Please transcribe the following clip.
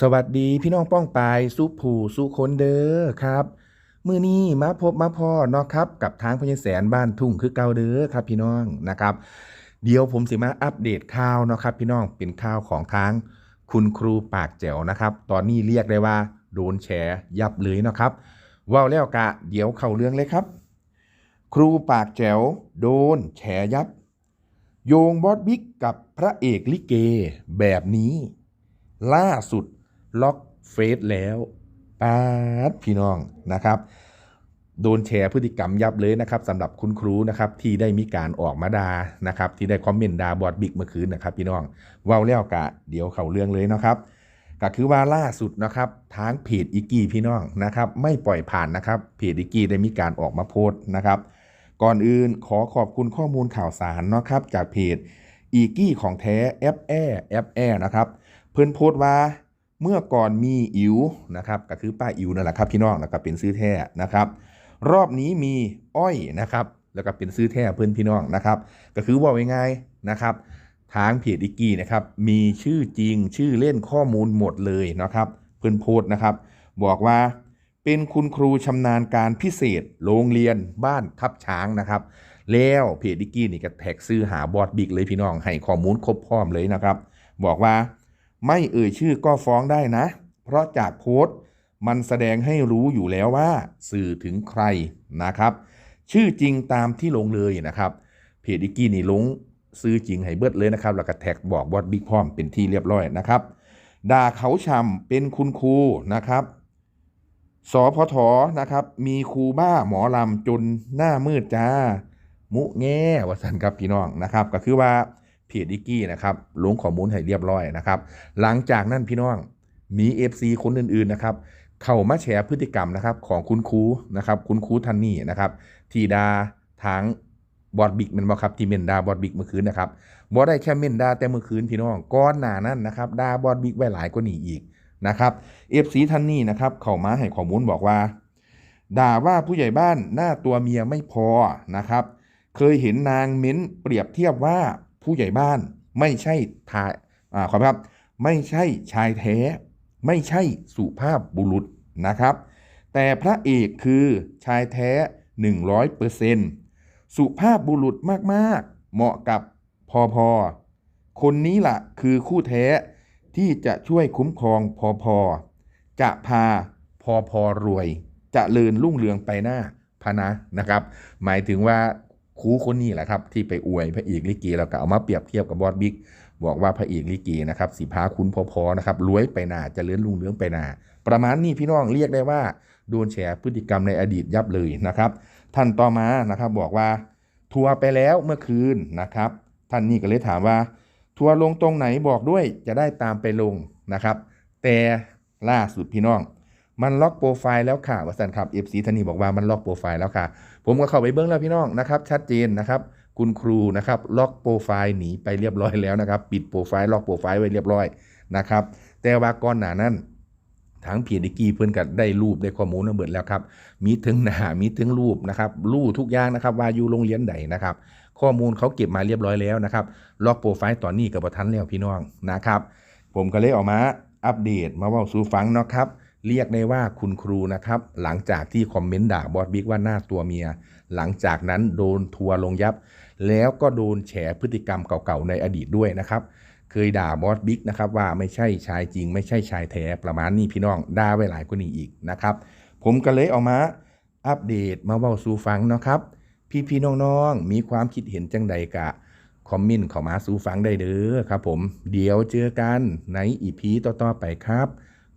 สวัสดีพี่น้องป้องปายสุผู้สุคนเด้อครับมือนี้มาพบมาพ่อเนาะครับ กับทางพญแสนบ้านทุ่งคือเก่าเด้อครับพี่น้องนะครับ เดี๋ยวผมสิมาอัปเดตข่าวเนาะครับ พี่น้องเป็นข่าวของทางคุณครูปากแจ๋วนะครับ ตอนนี้เรียกได้ว่า โดนแฉยับเลยเนาะครับว้าวแล้วกะเดี๋ยวเข้าเรื่องเลยครับ ครูปากแจ๋วโดนแฉยับ โยงบอสบิ๊กกับพระเอกลิเกแบบนี้ ล่าสุด ล็อกเฟซแล้วป๊าดพี่น้องนะครับ โดนแชร์พฤติกรรมยับเลยนะครับสำหรับคุณครูนะครับที่ได้มีการออกมาดานะครับ ที่ได้คอมเมนต์ดาบอดบิ๊กเมื่อคืนนะครับ พี่น้องว้าแล้วกะเดี๋ยวเข้าเรื่องเลยนะครับก็คือว่าล่าสุดนะครับทางเพจอีกี้พี่น้องนะครับ ไม่ปล่อยผ่านนะครับเพจอีกี้ได้มีการออกมาโพสต์นะครับ ก่อนอื่นขอขอบคุณข้อมูลข่าวสารนะครับจากเพจอีกี้ของแท้แอปแอแอปแอนะครับ เพื่นโพสต์ว่า เมื่อก่อนมีอิ๋วนะครับก็คือป้าอิ๋วนั่นแหละครับพี่น้องแล้วก็เป็นซื้อแท้นะครับ รอบนี้มีอ้อยนะครับ แล้วก็เป็นซื้อแท้เพื่อนพี่น้องนะครับ ก็คือว่าง่ายๆนะครับ ทางเพจอีกี้นะครับ มีชื่อจริงชื่อเล่นข้อมูลหมดเลยนะครับ เพื่อนโพสนะครับ บอกว่าเป็นคุณครูชำนาญการพิเศษโรงเรียนบ้านทับช้างนะครับ แล้วเพจดิกกี้นี่ก็แท็กซื้อหาบอดบิ๊กเลยพี่น้องให้ข้อมูลครบพร้อมเลยนะครับ บอกว่า ไม่เอ่ยชื่อก็ฟ้องได้นะ เพราะจากโพสต์มันแสดงให้รู้อยู่แล้วว่าสื่อถึงใครนะครับ ชื่อจริงตามที่ลงเลยนะครับเพจดิกกี้นี่ลงซื้อจริงให้เบิดเลยนะครับ แล้วก็แท็กบอกบอดบิ๊กพร้อมเป็นที่เรียบร้อยนะครับด่าเขาชำเป็นคุณครูนะครับสพทนะครับ มีครูบ้าหมอลำจนหน้ามืดจ้า มุแง่วสันครับพี่น้องนะครับ ก็คือว่า เพจดิกกี้นะครับลงข้อมูลให้เรียบร้อยนะครับ หลังจากนั้นพี่น้องมี FC คนอื่นๆนะครับ เข้ามาแชร์พฤติกรรมนะครับของคุณครูนะครับ คุณครูท่านนี้นะครับทีดาทางบอดบิ๊กมันบอครับที่เมนดาบอดบิ๊กเมื่อคืนนะครับบอได้แค่เมนดาแต่เมื่อคืนพี่น้องก้อนหนานั้นนะครับดาบอดบิ๊กไว้หลายกว่านี้อีกนะครับเอฟซีท่านนี้นะครับ เข้ามาให้ข้อมูลบอกว่า ด่าว่าผู้ใหญ่บ้านหน้าตัวเมียไม่พอนะครับ เคยเห็นนางเม้นเปรียบเทียบว่า ผู้ใหญ่บ้าน ไม่ใช่ทายอ่าขอครับ ไม่ใช่ชายแท้ ไม่ใช่สุภาพบุรุษนะครับ แต่พระเอกคือชายแท้ 100%สุภาพบุรุษมากๆ เหมาะกับพอพอคนนี้ล่ะคือคู่แท้ที่จะช่วยคุ้มครองพอพอจะพาพอพอรวยจะเลินรุ่งเรืองไปหน้าพนะนะครับ หมายถึงว่า ครูคนนี้แหละครับที่ไปอวยพระเอกลิเกแล้วก็เอามาเปรียบเทียบกับบอสบิ๊กบอกว่าพระเอกลิเกนะครับสิพาคุณพอพอนะครับรวยไปหนาจะเลื่อนรุ่งเรืองไปหนาประมาณนี้พี่น้องเรียกได้ว่าโดนแฉพฤติกรรมในอดีตยับเลยนะครับ ท่านต่อมานะครับบอกว่า ทัวร์ไปแล้วเมื่อคืนนะครับ ท่านนี่ก็เลยถามว่า ทัวร์ลงตรงไหนบอกด้วยจะได้ตามไปลงนะครับ แต่ล่าสุดพี่น้อง มันล็อกโปรไฟล์แล้วค่ะวสันครับ FC ท่านนี้บอกว่ามันล็อกโปรไฟล์แล้วค่ะ ผมก็เข้าไปเบิ้องแล้วพี่น้องนะครับชัดเจนนะครับคุณครูนะครับล็อกโปรไฟล์หนีไปเรียบร้อยแล้วนะครับ ปิดโปรไฟล์ล็อกโปรไฟล์ไว้เรียบร้อยนะครับแต่ว่าก่อนหน้านั้นทางเพจดิกี้เพื่อนก็ได้รูปได้ข้อมูลมาเบิดแล้วครับมีถึงหน้ามีถึงรูปนะครับรูปทุกอย่างนะครับว่าอยู่โรงเรียนใดนะครับ ข้อมูลเขาเก็บมาเรียบร้อยแล้วนะครับล็อกโปรไฟล์ตอนนี้กับทันแล้วพี่น้องนะครับ ผมก็เลยออกมาอัปเดตมาว่าสู่ฟังเนาะครับ เรียกได้ว่าคุณครูนะครับ หลังจากที่คอมเมนต์ด่าบอสบิ๊กว่าหน้าตัวเมีย หลังจากนั้นโดนทัวร์ลงยับ แล้วก็โดนแฉพฤติกรรมเก่าๆในอดีตด้วยนะครับ เคยด่าบอสบิ๊กนะครับว่าไม่ใช่ชายจริง ไม่ใช่ชายแท้ประมาณนี้พี่น้องด่าไว้หลายกว่านี้อีกนะครับ ผมก็เลยเอามาอัปเดตมาเว้าสู่ฟังนะครับ พี่ๆน้องๆมีความคิดเห็นจังใดกะคอมเมนต์เข้ามาสู่ฟังได้เด้อครับ ผมเดี๋ยวเจอกันในอีพีต่อๆไปครับ